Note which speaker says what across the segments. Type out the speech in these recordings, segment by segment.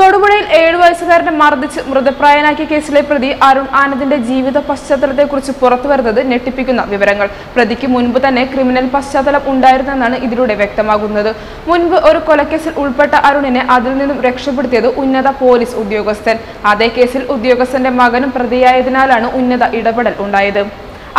Speaker 1: തൊടുപുഴയിൽ ഏഴു വയസ്സുകാരനെ മർദ്ദിച്ച് മൃതപ്രായനാക്കിയ കേസിലെ പ്രതി അരുൺ ആനന്ദിന്റെ ജീവിത പശ്ചാത്തലത്തെക്കുറിച്ച് പുറത്തുവരുന്നത് ഞെട്ടിപ്പിക്കുന്ന വിവരങ്ങൾ. പ്രതിക്ക് മുൻപ് തന്നെ ക്രിമിനൽ പശ്ചാത്തലം ഉണ്ടായിരുന്നെന്നാണ് ഇതിലൂടെ വ്യക്തമാകുന്നത്. മുൻപ് ഒരു കൊലക്കേസിൽ ഉൾപ്പെട്ട അരുണിനെ അതിൽ നിന്നും രക്ഷപ്പെടുത്തിയത് ഉന്നത പോലീസ് ഉദ്യോഗസ്ഥൻ. അതേ കേസിൽ ഉദ്യോഗസ്ഥന്റെ മകനും പ്രതിയായതിനാലാണ് ഉന്നത ഇടപെടൽ ഉണ്ടായത്.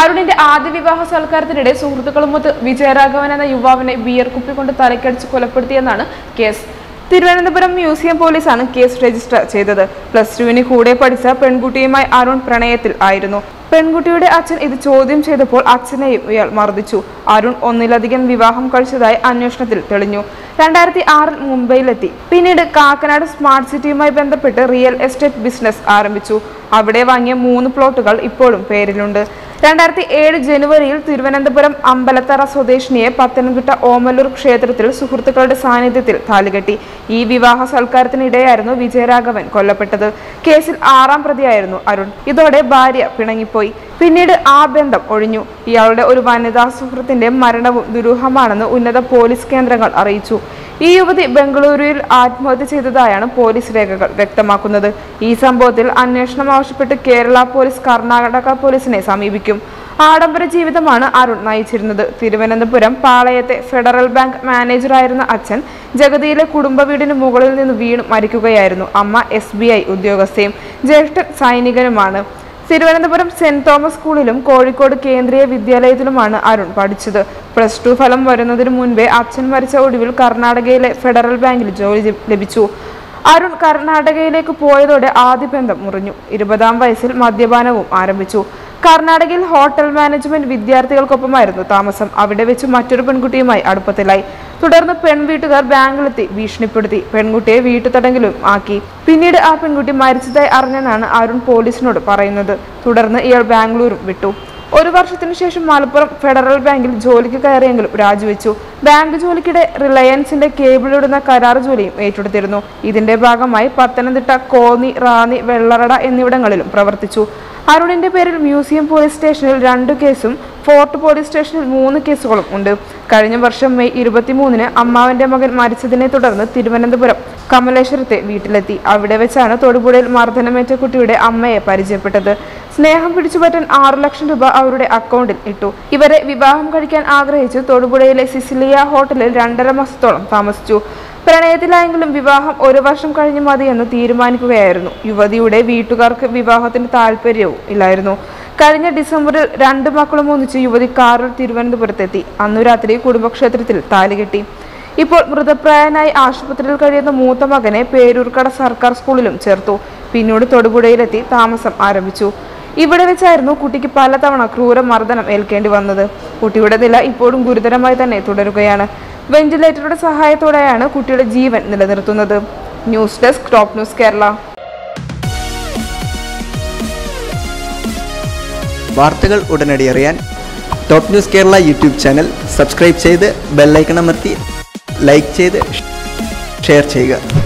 Speaker 1: അരുണിന്റെ ആദ്യ വിവാഹ സൽക്കാരത്തിനിടെ സുഹൃത്തുക്കളുമൊത്ത് വിജയരാഘവൻ എന്ന യുവാവിനെ ബിയർ കുപ്പി കൊണ്ട് തലക്കടിച്ച് കൊലപ്പെടുത്തിയെന്നാണ് കേസ്. തിരുവനന്തപുരം മ്യൂസിയം പോലീസാണ് കേസ് രജിസ്റ്റർ ചെയ്തത്. പ്ലസ് ടുവിന് കൂടെ പഠിച്ച പെൺകുട്ടിയുമായി അരുൺ പ്രണയത്തിൽ ആയിരുന്നു. പെൺകുട്ടിയുടെ അച്ഛൻ ഇത് ചോദ്യം ചെയ്തപ്പോൾ അച്ഛനെയും ഇയാൾ മർദ്ദിച്ചു. അരുൺ ഒന്നിലധികം വിവാഹം കഴിച്ചതായി അന്വേഷണത്തിൽ തെളിഞ്ഞു. രണ്ടായിരത്തി ആറിൽ മുംബൈയിലെത്തി. പിന്നീട് കാക്കനാട് സ്മാർട്ട് സിറ്റിയുമായി ബന്ധപ്പെട്ട് റിയൽ എസ്റ്റേറ്റ് ബിസിനസ് ആരംഭിച്ചു. അവിടെ വാങ്ങിയ മൂന്ന് പ്ലോട്ടുകൾ ഇപ്പോഴും പേരിലുണ്ട്. രണ്ടായിരത്തി ഏഴ് ജനുവരിയിൽ തിരുവനന്തപുരം അമ്പലത്തറ സ്വദേശിനിയെ പത്തനംതിട്ട ഓമല്ലൂർ ക്ഷേത്രത്തിൽ സുഹൃത്തുക്കളുടെ സാന്നിധ്യത്തിൽ താലികെട്ടി. ഈ വിവാഹ സൽക്കാരത്തിനിടെയായിരുന്നു വിജയരാഘവൻ കൊല്ലപ്പെട്ടത്. കേസിൽ ആറാം പ്രതിയായിരുന്നു അരുൺ. ഇതോടെ ഭാര്യ പിണങ്ങിപ്പോയി. പിന്നീട് ആ ബന്ധം ഒഴിഞ്ഞു. ഇയാളുടെ ഒരു വനിതാ സുഹൃത്തിന്റെ മരണവും ദുരൂഹമാണെന്ന് ഉന്നത പോലീസ് കേന്ദ്രങ്ങൾ അറിയിച്ചു. ഈ യുവതി ബംഗളൂരുവിൽ ആത്മഹത്യ ചെയ്തതായാണ് പോലീസ് രേഖകൾ വ്യക്തമാക്കുന്നത്. ഈ സംഭവത്തിൽ അന്വേഷണം ആവശ്യപ്പെട്ട് കേരള പോലീസ് കർണാടക പോലീസിനെ സമീപിക്കും. ആഡംബര ജീവിതമാണ് അരുൺ നയിച്ചിരുന്നത്. തിരുവനന്തപുരം പാളയത്തെ ഫെഡറൽ ബാങ്ക് മാനേജറായിരുന്ന അച്ഛൻ ജഗതിയിലെ കുടുംബ വീടിന് മുകളിൽ നിന്ന് വീണു മരിക്കുകയായിരുന്നു. അമ്മ എസ് ഉദ്യോഗസ്ഥയും ജ്യേഷ്ഠൻ സൈനികനുമാണ്. തിരുവനന്തപുരം സെന്റ് തോമസ് സ്കൂളിലും കോഴിക്കോട് കേന്ദ്രീയ വിദ്യാലയത്തിലുമാണ് അരുൺ പഠിച്ചത്. പ്ലസ് ടു ഫലം വരുന്നതിന് മുൻപേ അച്ഛൻ മരിച്ച ഒടുവിൽ കർണാടകയിലെ ഫെഡറൽ ബാങ്കിൽ ജോലി ലഭിച്ചു. അരുൺ കർണാടകയിലേക്ക് പോയതോടെ ആദ്യ ബന്ധം മുറിഞ്ഞു. ഇരുപതാം വയസ്സിൽ മദ്യപാനവും ആരംഭിച്ചു. കർണാടകയിൽ ഹോട്ടൽ മാനേജ്മെന്റ് വിദ്യാർത്ഥികൾക്കൊപ്പമായിരുന്നു താമസം. അവിടെ വെച്ച് മറ്റൊരു പെൺകുട്ടിയുമായി അടുപ്പത്തിലായി. തുടർന്ന് പെൺവീട്ടുകാർ ബാങ്കിലെത്തി ഭീഷണിപ്പെടുത്തി. പെൺകുട്ടിയെ വീട്ടുതടങ്കിലും ആക്കി. പിന്നീട് ആ പെൺകുട്ടി മരിച്ചതായി അറിഞ്ഞെന്നാണ് അരുൺ പോലീസിനോട് പറയുന്നത്. തുടർന്ന് ഇയാൾ ബാംഗ്ലൂരും വിട്ടു. ഒരു വർഷത്തിനു ശേഷം മലപ്പുറം ഫെഡറൽ ബാങ്കിൽ ജോലിക്ക് കയറിയെങ്കിലും രാജിവെച്ചു. ബാങ്ക് ജോലിക്കിടെ റിലയൻസിന്റെ കേബിളിടുന്ന കരാർ ജോലിയും ഏറ്റെടുത്തിരുന്നു. ഇതിന്റെ ഭാഗമായി പത്തനംതിട്ട കോന്നി റാന്നി വെള്ളറട എന്നിവിടങ്ങളിലും പ്രവർത്തിച്ചു. അരുണിന്റെ പേരിൽ മ്യൂസിയം പോലീസ് സ്റ്റേഷനിൽ രണ്ടു കേസും ഫോർട്ട് പോലീസ് സ്റ്റേഷനിൽ മൂന്ന് കേസുകളും ഉണ്ട്. കഴിഞ്ഞ വർഷം മെയ് ഇരുപത്തിമൂന്നിന് അമ്മാവന്റെ മകൻ മരിച്ചതിനെ തുടർന്ന് തിരുവനന്തപുരം കമലേശ്വരത്തെ വീട്ടിലെത്തി. അവിടെ വെച്ചാണ് തൊടുപുഴയിൽ മർദ്ദനമേറ്റ കുട്ടിയുടെ അമ്മയെ പരിചയപ്പെട്ടത്. സ്നേഹം പിടിച്ചുപറ്റാൻ ആറു ലക്ഷം രൂപ അവരുടെ അക്കൗണ്ടിൽ ഇട്ടു. ഇവരെ വിവാഹം കഴിക്കാൻ ആഗ്രഹിച്ച് തൊടുപുഴയിലെ സിസിലിയ ഹോട്ടലിൽ രണ്ടര മാസത്തോളം താമസിച്ചു. പ്രണയത്തിലായെങ്കിലും വിവാഹം ഒരു വർഷം കഴിഞ്ഞ് എന്ന് തീരുമാനിക്കുകയായിരുന്നു. യുവതിയുടെ വീട്ടുകാർക്ക് വിവാഹത്തിന് താല്പര്യവും ഇല്ലായിരുന്നു. കഴിഞ്ഞ ഡിസംബറിൽ രണ്ട് മക്കളും ഒന്നിച്ച് യുവതി കാറിൽ തിരുവനന്തപുരത്തെത്തി. അന്നു രാത്രി കുടുംബക്ഷേത്രത്തിൽ താലികെട്ടി ഇപ്പോൾ മൃതപ്രായനായി ആശുപത്രിയിൽ കഴിയുന്ന മൂത്ത മകനെ പേരൂർക്കട സർക്കാർ സ്കൂളിലും ചേർത്തു. പിന്നീട് തൊടുപുഴയിലെത്തി താമസം ആരംഭിച്ചു. ഇവിടെ വെച്ചായിരുന്നു കുട്ടിക്ക് പലതവണ ക്രൂരമർദ്ദനം ഏൽക്കേണ്ടി വന്നത്. കുട്ടിയുടെ നില ഇപ്പോഴും ഗുരുതരമായി തന്നെ തുടരുകയാണ്. വെന്റിലേറ്ററുടെ സഹായത്തോടെയാണ് കുട്ടിയുടെ ജീവൻ നിലനിർത്തുന്നത്. News desk top news Kerala.
Speaker 2: വാർത്തകൾ ഉടനടി അറിയാൻ top news Kerala YouTube channel subscribe ചെയ്ത് ബെല്ലൈക്കൺ അമർത്തി ലൈക്ക് ചെയ്ത് ഷെയർ ചെയ്യുക.